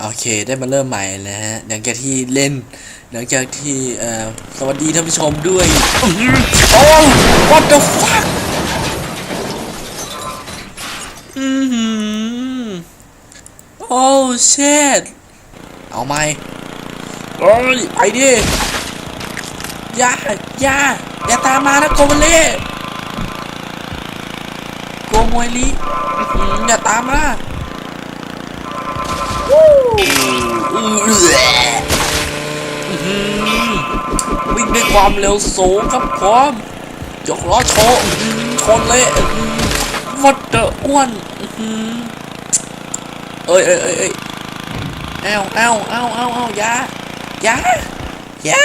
โอเคได้มาเริ่มใหม่นะฮะหลังจากที่เล่นหลังจากที่เอ่อสวัสดีท่านผู้ชมด้วยอื้อหือโอ้ what the fuck อือหือโอ้ shit เอาไหมโอ้ยไปดิอย่าอย่าอย่าตามมานะโกเบเล่โกมวยลีอย่าตามมา วิ่งด้วยความเร็วสูงครับพร้อมยกล้อโชว์อื้อหือชนเลยวัดเดออ้วนเอ้ยเอ้ยเอ้ยเอ้ยเอ้าเอ้าเอ้าเอ้าเอ้ายายายา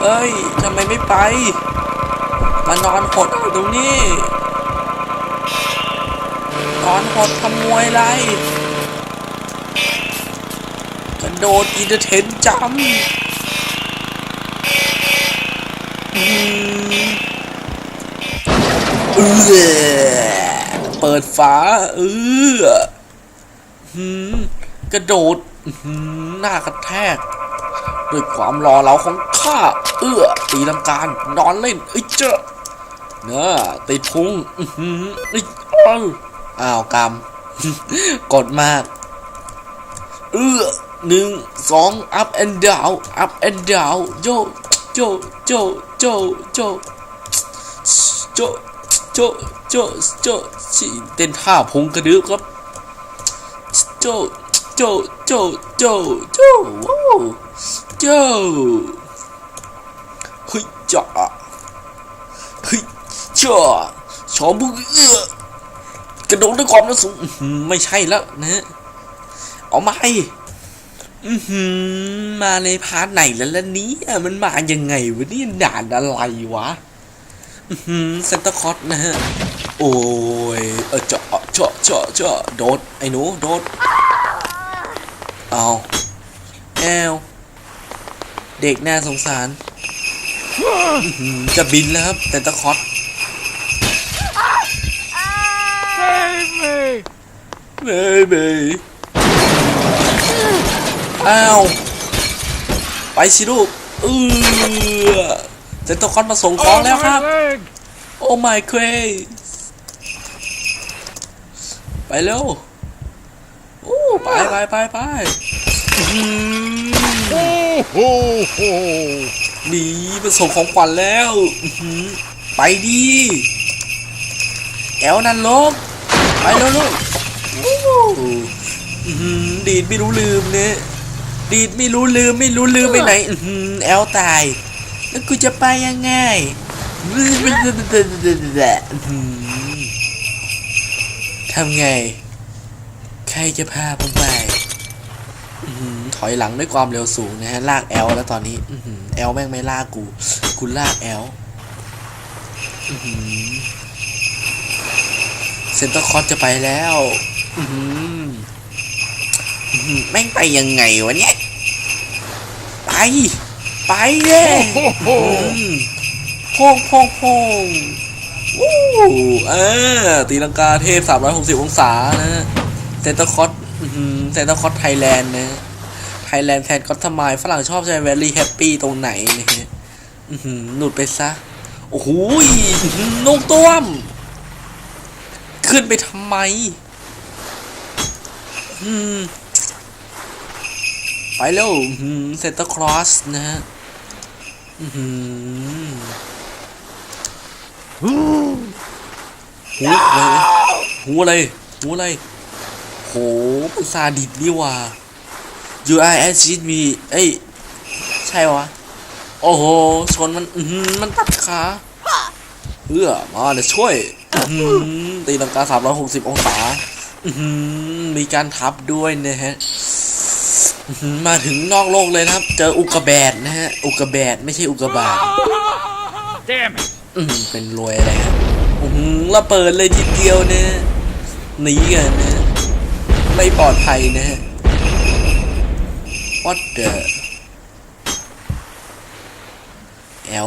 เอ้ยทำไมไม่ไป มานอนหดอยู่ตรงนี้ นอนหดขโมยไรกระโดดอินเตอร์เทนจำอืมเออเปิดฝาเออหืมกระโดดหน้ากระแทกด้วยความรอเราของข้าเอื้อตีลำการนอนเล่นเอ้เจ้าเนื้อติดพุงอื้อหือเอ้ยเอ้า อ้าวกรรม กดมาก เออหนึ่งสอง up and down up and down โจโจโจโจโจโจโจโจโจสีเต้นท่าพงกระดึบครับ โจโจโจโจโจว้าวโจเฮ้ยจ้าเฮ้ยจ้าชอบมึงเออ กระโดดด้วยความเร็วสูงไม่ใช่แล้วนะฮะเอาไหมอือหือมาในพาร์ทไหนแล้วล่ะนี้มันมายังไงวะนี่ด่านอะไรวะอือหือเซนเตอร์คอสนะฮะ โอ้ยเออเจาะเจาะเจาะเจาะโดด ไอ้หนูโดด เอาแอวเด็กน่าสงสารจะบินแล้วครับเซนเตอร์คอส เบเบอ้าว ไปสิลูกเออเซนโตคอนมาส่งของแล้วครับ โอ้ my g r a c e ไปเร็วโอ้ไปไปไปไปอื้อหือ Oh, ho, ho. หนีมาส่งของขวัญแล้วอื้อหือไปดีแอลนันลกไปแล้วลูกโอ้อื้อหือ ดีดไม่รู้ลืมเนี่ยดีดไม่รู้ลืมไม่รู้ลืมไปไหนแอลตาย แล้วกูจะไปยังไงทำไง ใครจะพาผมไปถอยหลังด้วยความเร็วสูงนะฮะ ลากแอลแล้วตอนนี้แอลแม่งไม่ลากกู กูลากแอลเซนเตอร์คอร์จะไปแล้ว แม่งไปยังไงวะเนี่ย ไป ไปเด้ Ho, ho, อื ho. มโพงพงพงวู้เออ ตีลังกาเทพ 360 องศานะเซนเตอร์คอสเซนเตอร์คอสไทยแลนด์นะไทยแลนด์แทนก็ทำไมฝรั่งชอบใช้ very happy ตรงไหนนะฮะหนุดไปซะ โอ้โหนุ่งต้วม ขึ้นไปทำไม อืม ไปเร็วเซนเตอร์ครอสนะฮะอื้อหือหูอะไรหูอะไรหูอะไร โหเป็นซาดิสนี่ว่า U I S G V เอ้ย ใช่วะ โอ้โห ชนมันอืมันตัดขาเพื่อมาเดี๋ยวช่วยตีลังกา360องศาอื้อหือ มีการทับด้วยนะฮะอื้อหือมาถึงนอกโลกเลยนะครับ เจออุกกาแบตนะฮะ อุกกาแบตไม่ใช่อุกกาบาต Damn it! อืมเป็นรวยอะไรฮะอืมระเบิดเลยทีเดียวนะหนีกันนะ ไม่ปลอดภัยนะฮะ what the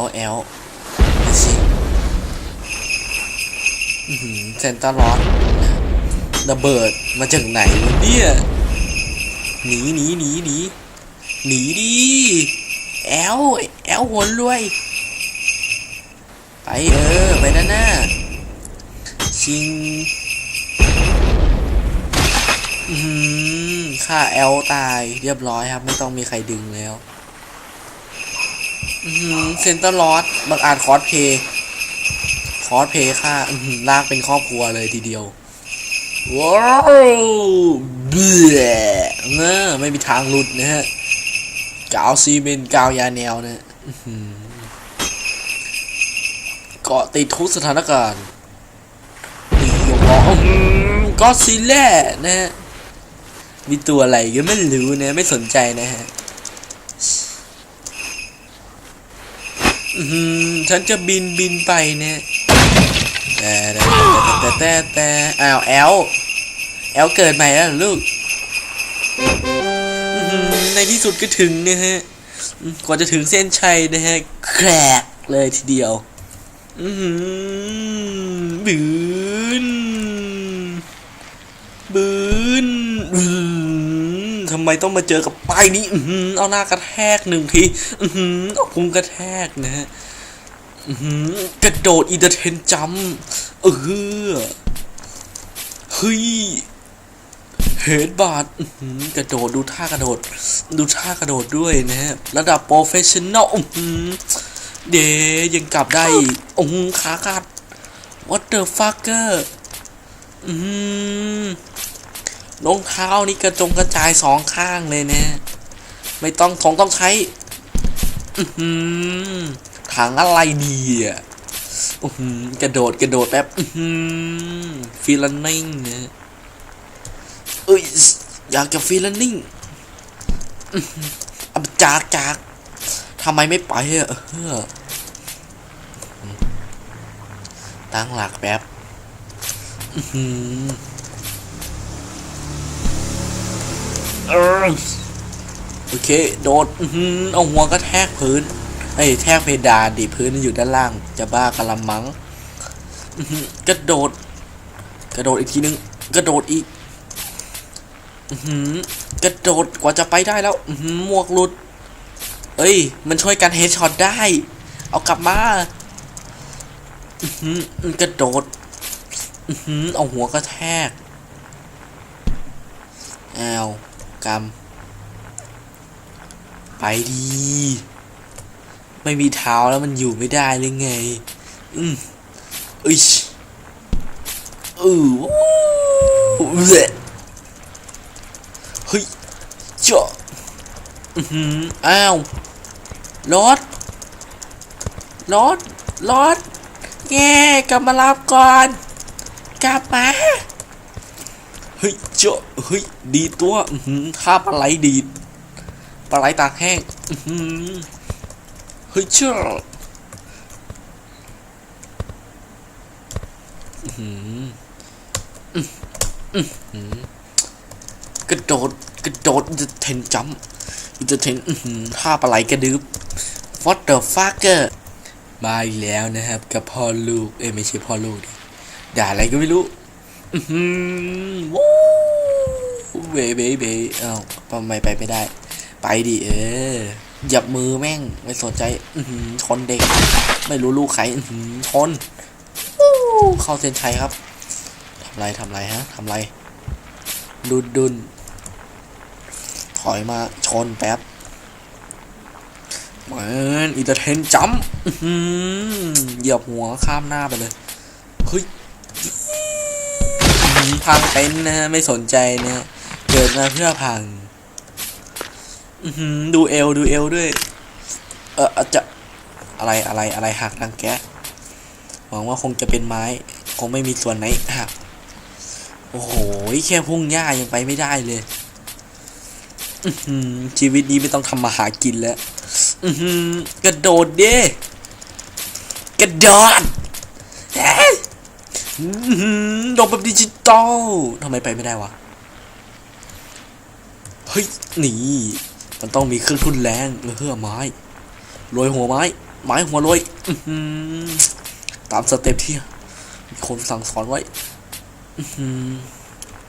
L L สิเซนตาร์ลอส ระเบิดมาจากไหนวะเนี่ยหนีหนีหนีหนีหนีดิแอลแอลหัวรวย ไปเออ ไปด้านหน้าชิงอือหือค่าแอลตายเรียบร้อยครับ ไม่ต้องมีใครดึงแล้วอือหือเซนเตอร์ลอสบางอาจคอสเพย์คอสเพย์ค่าลากเป็นครอบครัวเลยทีเดียว ว้าวเบื่อเนอะไม่มีทางหลุดนะฮะกาวซีเมนกาวยาแนวนะอื้อหือเกาะติดทุกสถานการณ์นี่ยกล้ออื้อหือก็ซีแล่นะฮะมีตัวอะไรก็ไม่รู้นะ ไม่สนใจนะฮะอือหือฉันจะบินบินไปเนี่ย แต่แต่แต่แต่แอ้าวแอลแอลเกิดใหม่แล้วลูกในที่สุดก็ถึงนะฮะกว่าจะถึงเส้นชัยนะฮะแครกเลยทีเดียว อืบืนบืนทำไมต้องมาเจอกับป้ายนี้ เอาหน้ากระแทกหนึ่งที เอาพุงกระแทกนะฮะ กระโดดอีเดเทนจัมเออเฮ้ยเฮดบาร์อื้อหือกระโดดดูท่ากระโดด ดูท่ากระโดดด้วยนะฮะ ระดับโปรเฟชชั่นอลเดยังกลับได้อีกโอ้โหขาขาด what the fucker อืมรองเท้านี่กระจงกระจายสองข้างเลยนะ ไม่ต้องทงต้องใช้ อื ถังอะไรดีอะอือหือกระโดดกระโดดแป๊บอือหือฟีลนิ่งนะเอ้ยอยากจะฟีลนิ่งอื้อหืออาไปจากจากทำไมไม่ไปอะตั้งหลักแป๊บอือหือเออโอเค โดดอือหือเอาหัวกระแทกพื้น ไอ้แทกเพดานดิพื้นอยู่ด้านล่าง จะบ้ากะละมังอื้อหือกระโดด กระโดดอีกทีนึง กระโดดอีกอือหือกระโดดกว่าจะไปได้แล้วอือหือหมวกหลุด เอ้ย มันช่วยกันเฮดช็อตได้ เอากลับมาอื้อหือกระโดดอือหือเอาหัวกระแทกแอ้าวกำไปดี ไม่มีเท้าแล้วมันอยู่ไม่ได้เลยไง อืมอุ้ยอือเละเฮ้ยเจาะอืออ้าวรถรถรถแง่กลับมารับก่อน กลับมา เฮ้ยเจาะเฮ้ย ดีตัว อือหือท่าปลาไหลดีปลาไหลตากแห้ง อือ ฮ้ยเชื่อกระโดดกระโดดจะเทนจัมจะเทนท่าปลาไหลกระดึบ what the fucker มาอีกแล้วนะครับ กับพ่อลูก เอ้ยไม่ใช่พ่อลูกดิด่าอะไรก็ไม่รู้วู้เบเบเบเอ้าทำไมไปไม่ได้ ไปดิเออ หยับมือแม่งไม่สนใจ อืชนเด็ก ไม่รู้ลูกใครอืชนเข้าเส้นชัยครับทำไรทำไรฮะทำไรดุนดุนถอยมาชนแป๊บเหมือนอีเตอร์เทนจัมป์อื้อหือเหยียบหัวข้ามหน้าไปเลยเฮ้ยอื้อพังเป็นนะฮะไม่สนใจนะฮะเกิดมาเพื่อพัง ดูเอวดูเอวด้วยเอออจะอะไรอะไรอะไรหักดังแก๊สหวังว่าคงจะเป็นไม้ คงไม่มีส่วนไหนหักโอ้โหแค่พุ่งหญ้ายังไปไม่ได้เลยชีวิตนี้ไม่ต้องทำมาหากินแล้วกระโดดเด้กระโดย้อหือโดดแบบดิจิตอลทำไมไปไม่ได้วะ เฮ้ยหนี มันต้องมีเครื่องทุนแรงเพื่อไม้รวยหัวไม้ ไม้หัวรวยตามสเต็ปที่มีคนสั่งสอนไว้อื